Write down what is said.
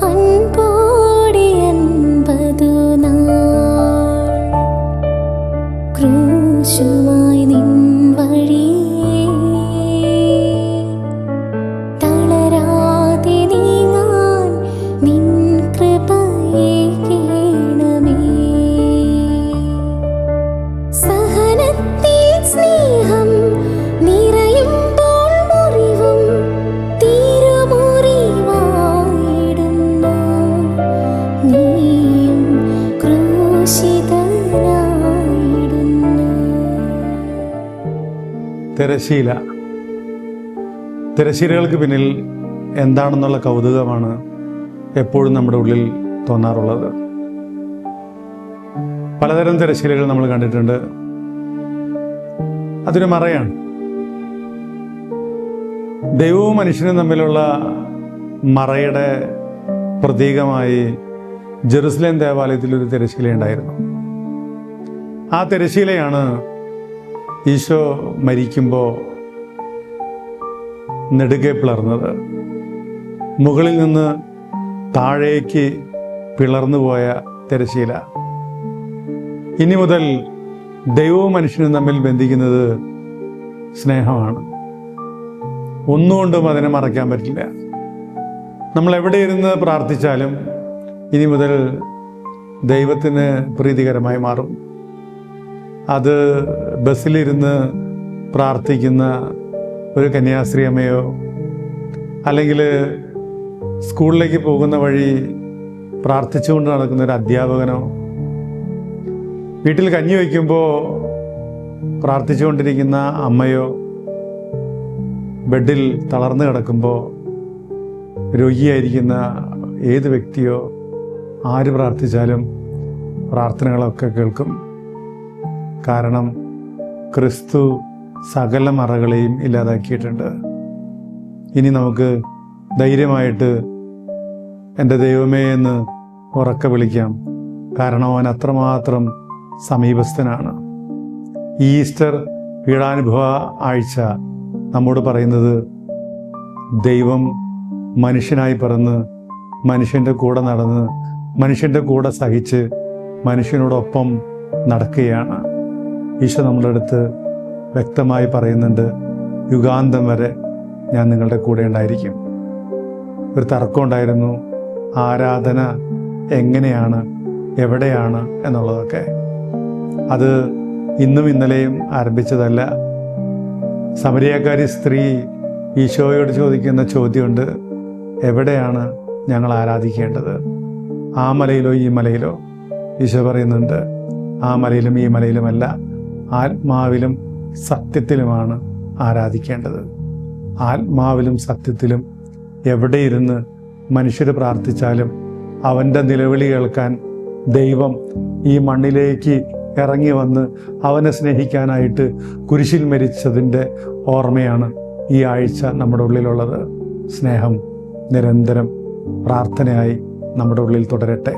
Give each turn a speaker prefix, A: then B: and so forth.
A: 爱
B: തിരശീല തിരശീലകൾക്ക് പിന്നിൽ എന്താണെന്നുള്ള കൗതുകമാണ് എപ്പോഴും നമ്മുടെ ഉള്ളിൽ തോന്നാറുള്ളത്. പലതരം തിരശീലകൾ നമ്മൾ കണ്ടിട്ടുണ്ട്. അതൊരു മറയാണ്. ദൈവവും മനുഷ്യനും തമ്മിലുള്ള മറയുടെ പ്രതീകമായി ജെറുസലേം ദേവാലയത്തിൽ ഒരു തിരശീല ഉണ്ടായിരുന്നു. ആ തിരശീലയാണ് ഈശോ മരിക്കുമ്പോൾ നെടുകെ പിളർന്നത്. മുകളിൽ നിന്ന് താഴേക്ക് പിളർന്നു പോയ തിരശീല. ഇനി മുതൽ ദൈവവും മനുഷ്യനും തമ്മിൽ ബന്ധിക്കുന്നത് സ്നേഹമാണ്. ഒന്നുകൊണ്ടും അതിനെ മറയ്ക്കാൻ പറ്റില്ല. നമ്മൾ എവിടെ ഇരുന്ന് പ്രാർത്ഥിച്ചാലും ഇനി മുതൽ ദൈവത്തിന് പ്രീതികരമായി മാറും. അത് ബസ്സിലിരുന്ന് പ്രാർത്ഥിക്കുന്ന ഒരു കന്യാസ്ത്രീ അമ്മയോ അല്ലെങ്കിൽ സ്കൂളിലേക്ക് പോകുന്ന വഴി പ്രാർത്ഥിച്ചുകൊണ്ട് നടക്കുന്ന ഒരു അധ്യാപകനോ വീട്ടിൽ കഞ്ഞി വയ്ക്കുമ്പോൾ പ്രാർത്ഥിച്ചുകൊണ്ടിരിക്കുന്ന അമ്മയോ ബെഡിൽ തളർന്നു കിടക്കുമ്പോൾ രോഗിയായിരിക്കുന്ന ഏത് വ്യക്തിയോ ആര് പ്രാർത്ഥിച്ചാലും പ്രാർത്ഥനകളൊക്കെ കേൾക്കും. കാരണം ക്രിസ്തു സകല മറകളെയും ഇല്ലാതാക്കിയിട്ടുണ്ട്. ഇനി നമുക്ക് ധൈര്യമായിട്ട് എന്റെ ദൈവമേ എന്ന് ഉറക്ക വിളിക്കാം. കാരണം അവൻ അത്രമാത്രം സമീപസ്ഥനാണ്. ഈസ്റ്റർ പീഡാനുഭവ ആഴ്ച നമ്മോട് പറയുന്നത് ദൈവം മനുഷ്യനായി പറന്ന് മനുഷ്യന്റെ കൂടെ നടന്ന് മനുഷ്യന്റെ കൂടെ സഹിച്ച് മനുഷ്യനോടൊപ്പം നടക്കുകയാണ്. ഈശോ നമ്മുടെ അടുത്ത് വ്യക്തമായി പറയുന്നുണ്ട് യുഗാന്തം വരെ ഞാൻ നിങ്ങളുടെ കൂടെ ഉണ്ടായിരിക്കും. ഒരു തർക്കം ഉണ്ടായിരുന്നു ആരാധന എങ്ങനെയാണ് എവിടെയാണ് എന്നുള്ളതൊക്കെ. അത് ഇന്നും ഇന്നലെയും ആരംഭിച്ചതല്ല. സമരിയാക്കാരി സ്ത്രീ ഈശോയോട് ചോദിക്കുന്ന ചോദ്യമുണ്ട് എവിടെയാണ് ഞങ്ങൾ ആരാധിക്കേണ്ടത്? ആ മലയിലോ ഈ മലയിലോ? ഈശോ പറയുന്നുണ്ട് ആ മലയിലും ഈ മലയിലുമല്ല. ആത്മാവിലും സത്യത്തിലുമാണ് ആരാധിക്കേണ്ടത്. ആത്മാവിലും സത്യത്തിലും എവിടെയിരുന്ന് മനുഷ്യർ പ്രാർത്ഥിച്ചാലും അവന്റെ നിലവിളി കേൾക്കാൻ ദൈവം ഈ മണ്ണിലേക്ക് ഇറങ്ങി വന്ന് അവനെ സ്നേഹിക്കാനായിട്ട് കുരിശിൽ മരിച്ചതിന്റെ ഓർമ്മയാണ് ഈ ആഴ്ച നമ്മുടെ ഉള്ളിലുള്ളത്. സ്നേഹം നിരന്തരം പ്രാർത്ഥനയായി നമ്മുടെ ഉള്ളിൽ തുടരട്ടെ.